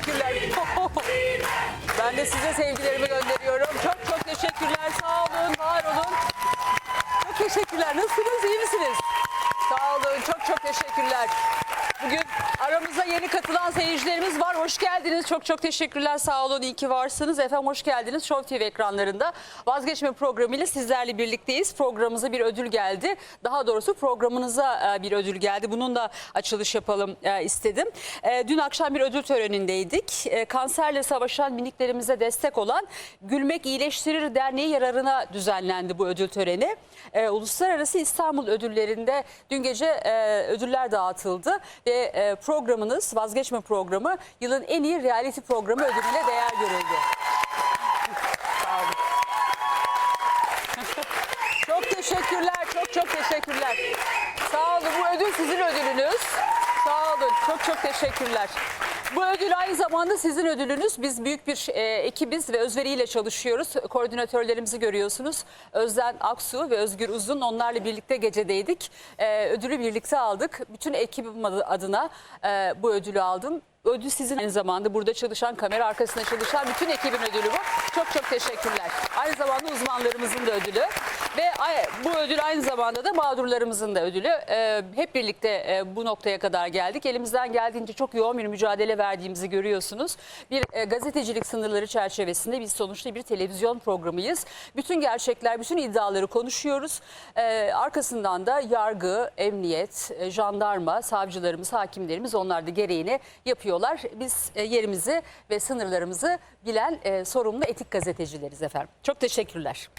teşekkürler. Ben de size sevgilerimi gönderiyorum. Çok çok teşekkürler. Sağ olun, var olun. Çok teşekkürler. Nasılsınız? İyi misiniz? Sağ olun. Çok çok teşekkürler. Bugün yeni katılan seyircilerimiz var. Hoş geldiniz. Çok çok teşekkürler. Sağ olun. İyi ki varsınız. Efendim hoş geldiniz. Show TV ekranlarında Vazgeçme programıyla sizlerle birlikteyiz. Programımıza bir ödül geldi. Daha doğrusu programınıza e, bir ödül geldi. Bunun da açılış yapalım e, istedim. E, Dün akşam bir ödül törenindeydik. Kanserle savaşan miniklerimize destek olan Gülmek İyileştirir Derneği yararına düzenlendi bu ödül töreni. Uluslararası İstanbul ödüllerinde dün gece ödüller dağıtıldı ve e, programınız Vazgeçme programı yılın en iyi reality programı ödülüne değer görüldü. Çok teşekkürler, çok çok teşekkürler. Sağ olun, bu ödül sizin ödülünüz. Sağ olun, çok çok teşekkürler. Bu ödül aynı zamanda sizin ödülünüz. Biz büyük bir e, ekibiz ve özveriyle çalışıyoruz. Koordinatörlerimizi görüyorsunuz. Özden Aksu ve Özgür Uzun onlarla birlikte gecedeydik. E, ödülü birlikte aldık. Bütün ekibim adı- adına e, bu ödülü aldım. Ödül sizin aynı zamanda burada çalışan, kamera arkasında çalışan bütün ekibin ödülü bu. Çok çok teşekkürler. Aynı zamanda uzmanlarımızın da ödülü. Ve bu ödül aynı zamanda da mağdurlarımızın da ödülü. Ee, hep birlikte e, bu noktaya kadar geldik. Elimizden geldiğince çok yoğun bir mücadele verdiğimizi görüyorsunuz. Bir e, gazetecilik sınırları çerçevesinde biz sonuçta bir televizyon programıyız. Bütün gerçekler, bütün iddiaları konuşuyoruz. Ee, arkasından da yargı, emniyet, e, jandarma, savcılarımız, hakimlerimiz onlar da gereğini yapıyorlar. Biz e, yerimizi ve sınırlarımızı bilen e, sorumlu etik gazetecileriz efendim. Çok teşekkürler.